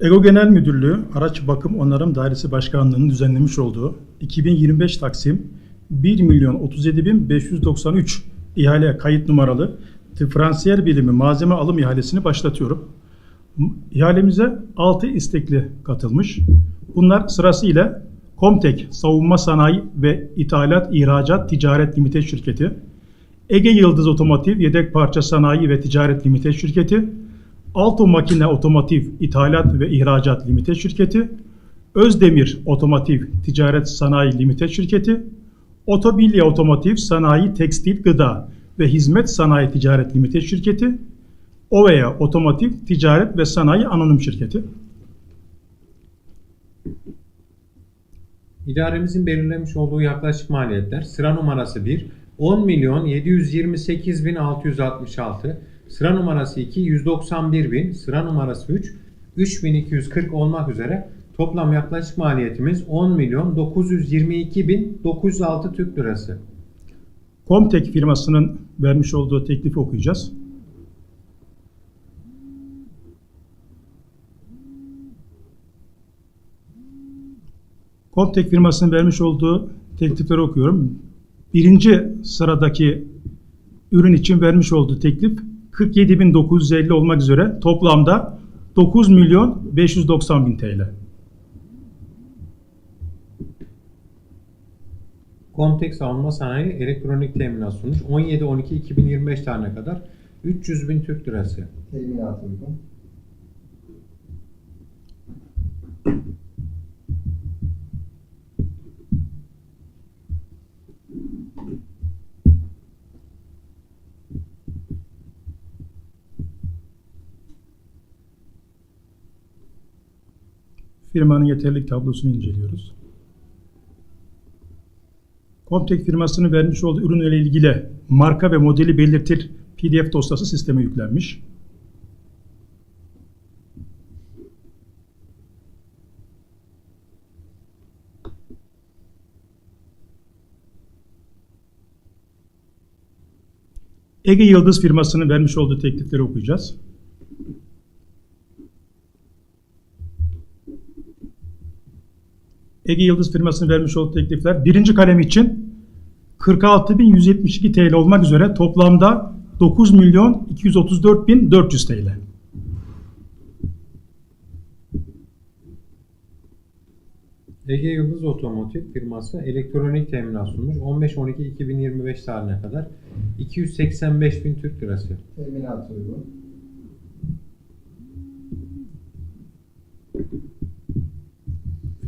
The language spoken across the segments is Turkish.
EGO Genel Müdürlüğü Araç Bakım Onarım Dairesi Başkanlığı'nın düzenlemiş olduğu 2025 Taksim 1 milyon 37 bin 593 ihale kayıt numaralı diferansiyel bilimi malzeme alım ihalesini başlatıyorum. İhalemize 6 istekli katılmış. Bunlar sırasıyla Komtek Savunma Sanayi ve İthalat İhracat Ticaret Limited Şirketi, Ege Yıldız Otomotiv Yedek Parça Sanayi ve Ticaret Limited Şirketi, Alto Makine Otomotiv İthalat ve İhracat Limited Şirketi, Özdemir Otomotiv Ticaret Sanayi Limited Şirketi, Otobilya Otomotiv Sanayi Tekstil Gıda ve Hizmet Sanayi Ticaret Limited Şirketi, Ovea Otomotiv Ticaret ve Sanayi Anonim Şirketi. İdaremizin belirlemiş olduğu yaklaşık maliyetler sıra numarası 1 10 milyon 728 bin 666 sıra numarası 2 191 bin sıra numarası 3 3240 olmak üzere toplam yaklaşık maliyetimiz 10 milyon 922 bin 906 Türk lirası. Komtek firmasının vermiş olduğu teklifi okuyacağız. Komtek firmasının vermiş olduğu teklifleri okuyorum. Birinci sıradaki ürün için vermiş olduğu teklif 47.950 olmak üzere toplamda 9 milyon 590 bin TL. Comtek Savunma Sanayi elektronik teminat sunmuş 17-12-2025 tarihine kadar 300 bin Türk lirası. Teminat uygun. Firmanın yeterlilik tablosunu inceliyoruz. Comtek firmasının vermiş olduğu ürünle ilgili marka ve modeli belirtir PDF dosyası sisteme yüklenmiş. Ege Yıldız firmasının vermiş olduğu teklifleri okuyacağız. Ege Yıldız firmasının vermiş olduğu teklifler birinci kalem için 46.172 TL olmak üzere toplamda 9 milyon 234.400 TL. Ege Yıldız Otomotiv firması elektronik teminat sunmuş 15-12-2025 tarihine kadar 285 bin Türk lirası. Teminat uygun.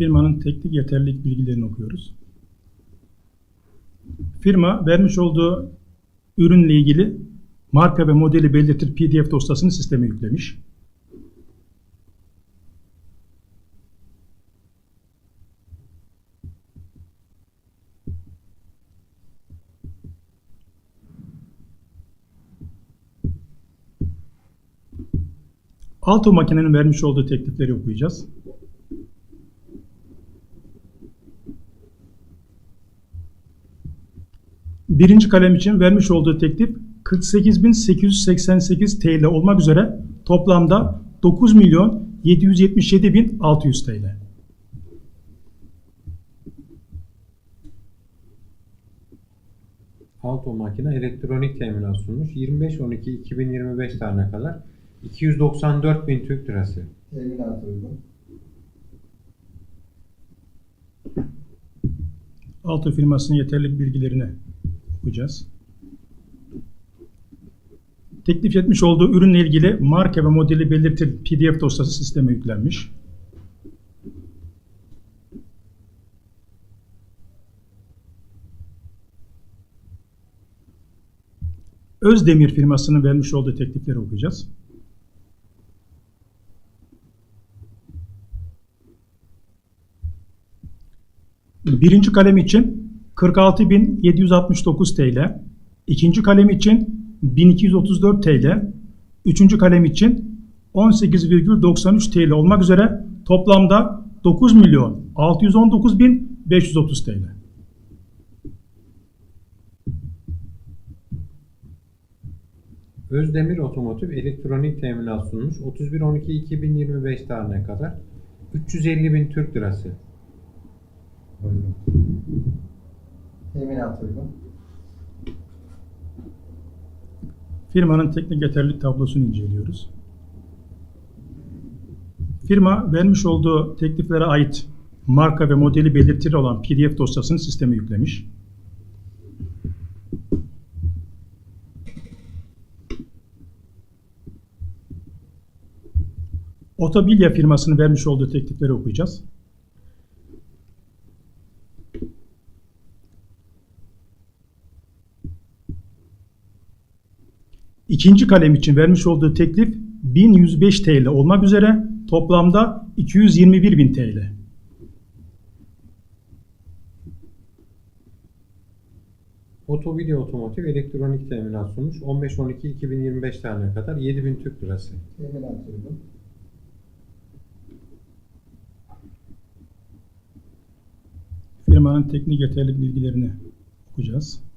Firmanın teknik yeterlilik bilgilerini okuyoruz. Firma vermiş olduğu ürünle ilgili marka ve modeli belirtir PDF dosyasını sisteme yüklemiş. Alto makinenin vermiş olduğu teklifleri okuyacağız. Birinci kalem için vermiş olduğu teklif 48.888 TL olmak üzere toplamda 9 milyon 777.600 TL. Alto makine elektronik teminat sunmuş 25-12-2025 tarihine kadar 294 bin Türk lirası. Teminat uygun. Alto firmasının yeterlilik bilgilerini okuyacağız. Teklif etmiş olduğu ürünle ilgili marka ve modeli belirtir PDF dosyası sisteme yüklenmiş. Özdemir firmasının vermiş olduğu teklifleri okuyacağız. Birinci kalem için 46.769 TL, ikinci kalem için 1234 TL, üçüncü kalem için 18,93 TL olmak üzere toplamda 9 milyon 619.530 TL. Özdemir Otomotiv elektronik teminat sunmuş. 31.12.2025 tarihine kadar 350 bin Türk lirası. Uygun. Teminat uygun. Firmanın teknik yeterlilik tablosunu inceliyoruz. Firma vermiş olduğu tekliflere ait marka ve modeli belirtili olan PDF dosyasını sisteme yüklemiş. Otobilya firmasının vermiş olduğu teklifleri okuyacağız. İkinci kalem için vermiş olduğu teklif 1105 TL olmak üzere toplamda 221.000 TL. Otobilya Otomotiv elektronik teminat sunmuş. 15.12.2025 tarihine kadar 7 bin Türk lirası. Teminat uygun. Firmanın teknik yeterlilik bilgilerini okuyacağız.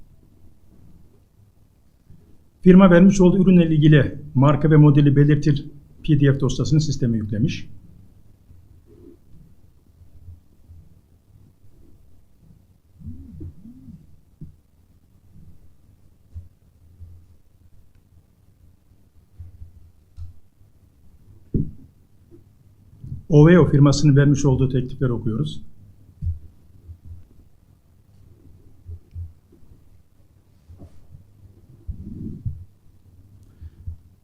Firma vermiş olduğu ürünle ilgili marka ve modeli belirtir PDF dosyasını sisteme yüklemiş. OVO firmasının vermiş olduğu teklifleri okuyoruz.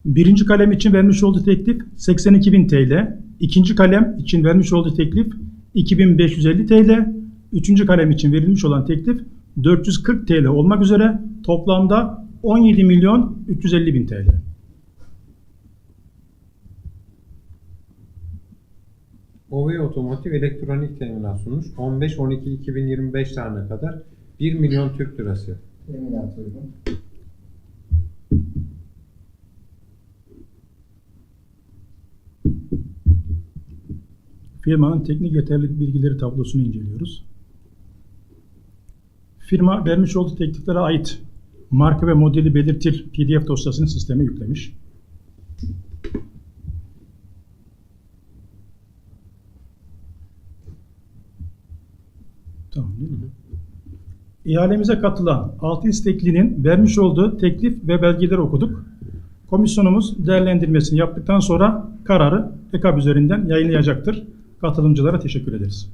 Birinci kalem için vermiş olduğu teklif 82.000 TL. İkinci kalem için vermiş olduğu teklif 2550 TL. Üçüncü kalem için verilmiş olan teklif 440 TL olmak üzere toplamda 17 milyon 350 bin TL. OV Otomotiv elektronik teminat sunmuş. 15.12.2025 tarihine kadar 1 milyon Türk lirası. Teminat uygun. Firmanın teknik yeterlilik bilgileri tablosunu inceliyoruz. Firma vermiş olduğu tekliflere ait marka ve modeli belirtir PDF dosyasını sisteme yüklemiş. Tamam değil mi? İhalemize katılan 6 isteklinin vermiş olduğu teklif ve belgeleri okuduk. Komisyonumuz değerlendirmesini yaptıktan sonra kararı EKAB üzerinden yayınlayacaktır. Katılımcılara teşekkür ederiz.